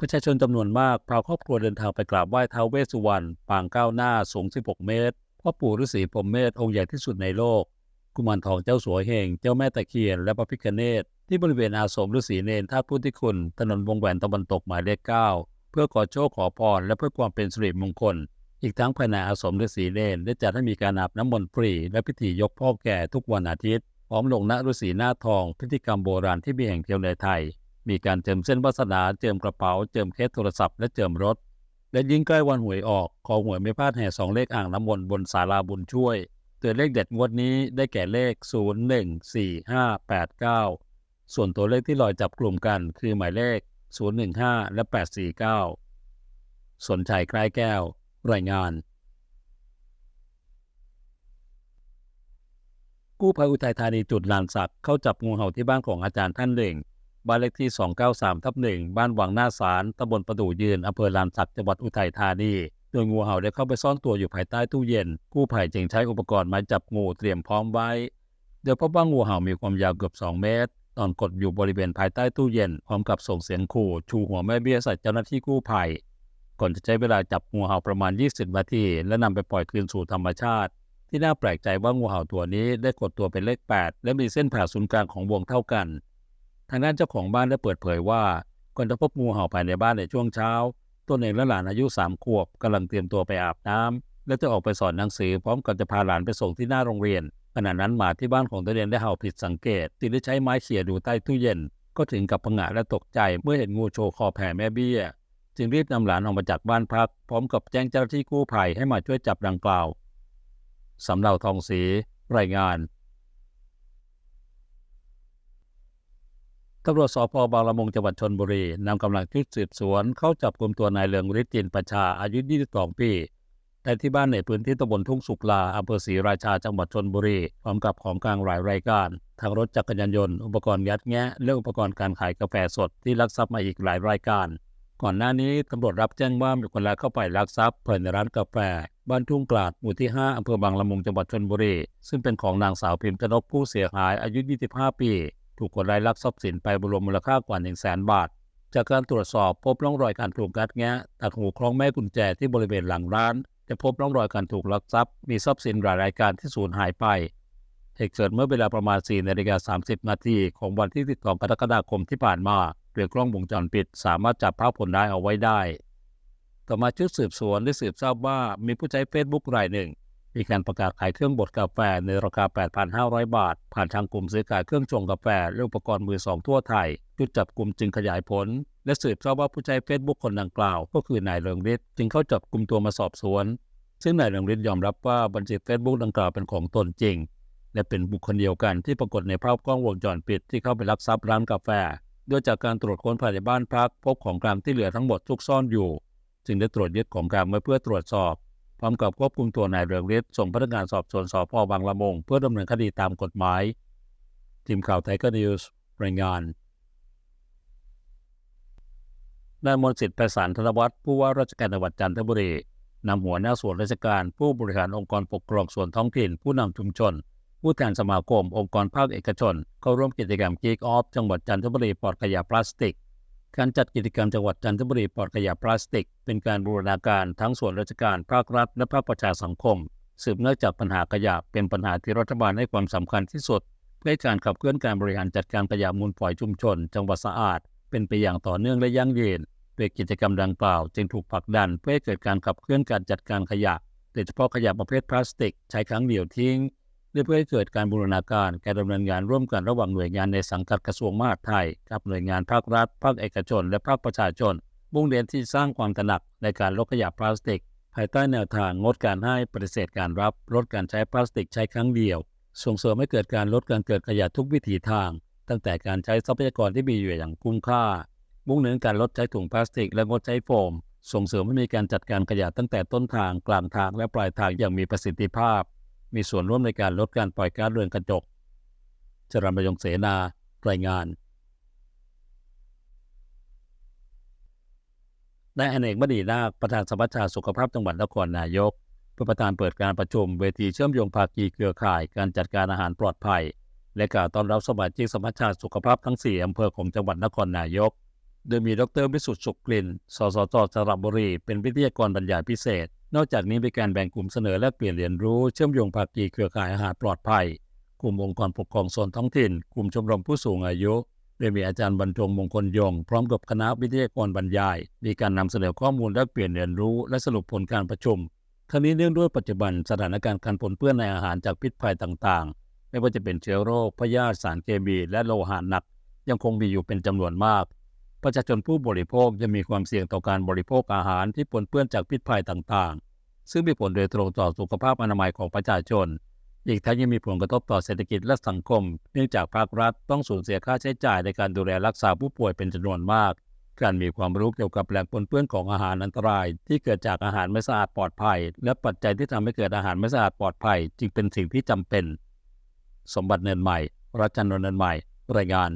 ประชาชนจำนวนมากพาครอบครัวเดินทางไปกราบไหว้ท้าวเวสสุวรรณปางก้าวหน้าสูง 16 เมตร พ่อปู่ฤาษีพรหมเมธองค์ใหญ่ที่สุดในโลก กุมารทองเจ้าสัวเฮง เจ้าแม่ตะเคียน และพระพิฆเนศที่บริเวณอาสมฤาษีเนรท่าพุทธิคุณ ถนนวงแหวนตะวันตกหมายเลข9เพื่อขอโชคขอพรและเพื่อความเป็นสิริมงคล อีกทั้งภายในอาสมฤาษีเนรได้จัดให้มีการอาบน้ำมนต์ฟรี และพิธียกพ่อแก่ทุกวันอาทิตย์พร้อมลงณฤาษีหน้าทองพิธีกรรมโบราณที่มีแห่งเดียวในไทย มีการเจิมเส้นวาสนา เจิมกระเป๋า เจิมเคสโทรศัพท์ และเจิมรถ และยิ่งใกล้วันหวยออกขอหวยไม่พลาดแห่สองเลขอ่างน้ำมนต์บนศาลาบุญช่วยตัวเลขเด็ดงวดนี้ได้แก่เลข 014589 ส่วนตัวเลขที่ลอยจับกลุ่มกันคือหมายเลข 015 และ 849 สนชัยใกล้แก้ว รายงาน กู้ภัยอุทัยธานีจุดลานสักเข้าจับงูเห่าที่บ้านของอาจารย์ท่านหนึ่ง บ้านเลขที่ 293ทับหนึ่งบ้านวังหน้าสารตำบลประดู่ยืนอำเภอลานสักจังหวัดอุทัยธานีโดยงูเห่าได้เข้าไปซ่อนตัวอยู่ภายใต้ตู้เย็น กู้ภัยจึงใช้อุปกรณ์ม้จับงูเตรียมพร้อมไว้ โดยพบว่างูเห่ามีความยาวเกือบ 2 เมตร ตอนกดอยู่บริเวณภายใต้ตู้เย็น พร้อมกับส่งเสียงขู่ชูหัวแม่เบี้ยใส่เจ้าหน้าที่กู้ภัย ก่อนจะใช้เวลาจับงูเห่าประมาณ 20 นาที และนำไปปล่อยคืนสู่ธรรมชาติ ที่น่าแปลกใจว่างูเห่าตัวนี้ได้กดตัวเป็นเลข 8 และมีเส้นผ่าศูนย์กลางของวงเท่ากัน ทางด้านเจ้าของบ้านได้เปิดเผยว่าก่อนจะพบงูเห่าภายในบ้านในช่วงเช้าตนเองและหลานอายุสามขวบกำลังเตรียมตัวไปอาบน้ำและจะออกไปสอนหนังสือพร้อมกับจะพาหลานไปส่งที่หน้าโรงเรียนขณะนั้นหมาที่บ้านของตนเองได้เห่าผิดสังเกตจึงได้ใช้ไม้เขี่ยดูใต้ตู้เย็น ก็ถึงกับผงะและตกใจเมื่อเห็นงูโชว์คอแผ่แม่เบี้ย จึงรีบนำหลานออกมาจากบ้านพัก พร้อมกับแจ้งเจ้าหน้าที่กู้ภัยให้มาช่วยจับดังกล่าวสำเนาทองศรีรายงาน ตำรวจสพบางละมุงจังหวัดชนบุรีนำกำลังชุดสืบสวน เข้าจับกลุ่มตัวนายเลืองฤทธิ์จินประชาอายุ 22 ปีแต่ที่บ้านในพื้นที่ตำบลทุ่งสุกลาอำเภอศรีราชาจังหวัดชนบุรีพร้อมกับของกลางหลายรายการทั้งรถจักรยานยนต์อุปกรณ์ยัดแงะและอุปกรณ์การขายกาแฟสดที่ลักทรัพย์มาอีกหลายรายการ ก่อนหน้านี้ตำรวจรับแจ้งว่ามีคนร้ายเข้าไปลักทรัพย์ภายในร้านกาแฟบ้านทุ่งกลาดหมู่ที่ 5อำเภอบางละมุงจังหวัดชนบุรีซึ่งเป็นของนางสาวพิมพ์กนกผู้เสียหายอายุ 25 ปี ถูกคนร้ายลักทรัพย์สินไปรวมมูลค่ากว่า 1 0 0 0 0แบาท จากการตรวจสอบพบร่องรอยการถูกงัดแงะตัดหูคล้องแม่กุญแจที่บริเวณหลังร้าน จะพบร่องรอยการถูกลักทรัพย์ มีทรัพย์สินหลายรายการที่สูญหายไปเหตุเกิดเมื่อเวลาประมาณ4นาฬิกา30 นาทีของวันที่12กรกฎาคมที่ผ่านมาโดยกล้องวงจรปิด สามารถจับภาพผลได้เอาไว้ได้ ต่อมาชุดสืบสวนได้สืบทราบว่ามีผู้ใช้เฟซบุ๊กรายหนึ่ง มีการประกาศขายเครื่องบดกาแฟในราคา 8,500 บาท ผ่านทางกลุ่มซื้อขายเครื่องชงกาแฟและอุปกรณ์มือสองทั่วไทยชุดจับกลุ่มจึงขยายผล และสืบทราบว่าผู้ใช้เฟซบุ๊กคนดังกล่าว ก็คือนายเรืองฤทธิ์จึงเข้าจับกลุ่มตัวมาสอบสวน ซึ่งนายเรืองฤทธิ์ยอมรับว่าบัญชีเฟซบุ๊กดังกล่าวเป็นของตนจริง และเป็นบุคคลเดียวกันที่ปรากฏในภาพกล้องวงจรปิดที่เข้าไปลักทรัพย์ร้านกาแฟโดยจากการตรวจค้นภายในบ้านพักพบของกลางที่เหลือทั้งหมดซุกซ่อนอยู่ จึงได้ตรวจยึดของกลางไว้เพื่อตรวจสอบ พร้อมกับควบคุมตัวนายเรืองฤทธิ์ส่งพนักงานสอบสวนสพบางละมง เพื่อดำเนินคดีตามกฎหมาย ทีมข่าวไทยก็นิวส์รายงานนายมนสิทธิ์ไพศาลธนวัฒน์ผู้ว่าราชการจังหวัดจันทบุรีนำหัวหน้าส่วนราชการผู้บริหารองค์กรปกครองส่วนท้องถิ่น ผู้นำชุมชน ผู้แทนสมาคม องค์กรภาคเอกชน เข้าร่วมกิจกรรมกีกออฟจังหวัดจันทบุรีปลอดขยะพลาสติก การจัดกิจกรรมจังหวัดจันทบุรีปลอดขยะพลาสติก เป็นการบูรณาการทั้งส่วนราชการภาครัฐ และภาคประชาสังคม สืบเนื่องจากปัญหาขยะเป็นปัญหาที่รัฐบาลให้ความสำคัญที่สุด เพื่อการขับเคลื่อนการบริหารจัดการขยะมูลฝอยชุมชน จังหวัดสะอาด เป็นไปอย่างต่อเนื่องและยั่งยืนโดยกิจกรรมดังกล่าว จึงถูกผลักดันเพื่อให้เกิดการขับเคลื่อนการจัดการขยะโดยเฉพาะขยะประเภทพลาสติก ใช้ครั้งเดียวทิ้ง เพื่อให้เกิดการบูรณาการการดำเนินงานร่วมกันระหว่างหน่วยงานในสังกัดกระทรวงมหาดไทยกับหน่วยงานภาครัฐ ภาคเอกชน และภาคประชาชนมุ่งเน้นที่สร้างความตระหนักในการลดขยะพลาสติก ภายใต้แนวทางงดการให้ปฏิเสธการรับ ลดการใช้พลาสติกใช้ครั้งเดียว ส่งเสริมให้เกิดการลดการเกิดขยะทุกวิถีทาง ตั้งแต่การใช้ทรัพยากรที่มีอยู่อย่างคุ้มค่า มุ่งเน้นการลดใช้ถุงพลาสติก และงดใช้โฟม ส่งเสริมให้มีการจัดการขยะตั้งแต่ต้นทางกลางทางและปลายทางอย่างมีประสิทธิภาพ มีส่วนร่วมในการลดการปล่อยก๊าซเรือนกระจกจรัญประยงเสนารายงานนายอเนกมณีนาคประธานสมัชชาสุขภาพจังหวัดนครนายกเป็นประธานเปิดการประชุมเวทีเชื่อมโยงภาคีเครือข่ายการจัดการอาหารปลอดภัย และกล่าวต้อนรับสมาชิกสมัชชาสุขภาพทั้ง 4 อำเภอของจังหวัดนครนายก โดยมีดรวิสุทธิ์สุขกลิ่น สสจสระบุรี เป็นวิทยากรบรรยายพิเศษ นอกจากนี้มีการแบ่งกลุ่มเสนอและเปลี่ยนเรียนรู้เชื่อมโยงภาคีเครือข่ายอาหารปลอดภัย กลุ่มองค์กรปกครองส่วนท้องถิ่น กลุ่มชมรมผู้สูงอายุโดยมีอาจารย์บรรจงมงคลยง พร้อมกับคณะวิทยากรบรรยาย มีการนำเสนอข้อมูลและเปลี่ยนเรียนรู้ และสรุปผลการประชุมทั้งนี้เนื่องด้วยปัจจุบันสถานการณ์การปนเปื้อนในอาหารจากพิษภัยต่างๆ ไม่ว่าจะเป็นเชื้อโรคพยาธิสารเคมีและโลหะหนัก ยังคงมีอยู่เป็นจำนวนมาก ประชาชนผู้บริโภคยังมีความเสี่ยงต่อการบริโภคอาหารที่ปนเปื้อนจากพิษภัยต่างๆ ซึ่งมีผลโดยตรงต่อสุขภาพอนามัยของประชาชน อีกทั้งยังมีผลกระทบต่อเศรษฐกิจและสังคม เนื่องจากภาครัฐต้องสูญเสียค่าใช้จ่ายในการดูแลรักษาผู้ป่วยเป็นจำนวนมาก การมีความรู้เกี่ยวกับแหล่งปนเปื้อนของอาหารอันตราย ที่เกิดจากอาหารไม่สะอาดปลอดภัย และปัจจัยที่ทำให้เกิดอาหารไม่สะอาดปลอดภัย จึงเป็นสิ่งที่จำเป็น สมบัติเนินใหม่รัชนนท์เนินใหม่รายงาน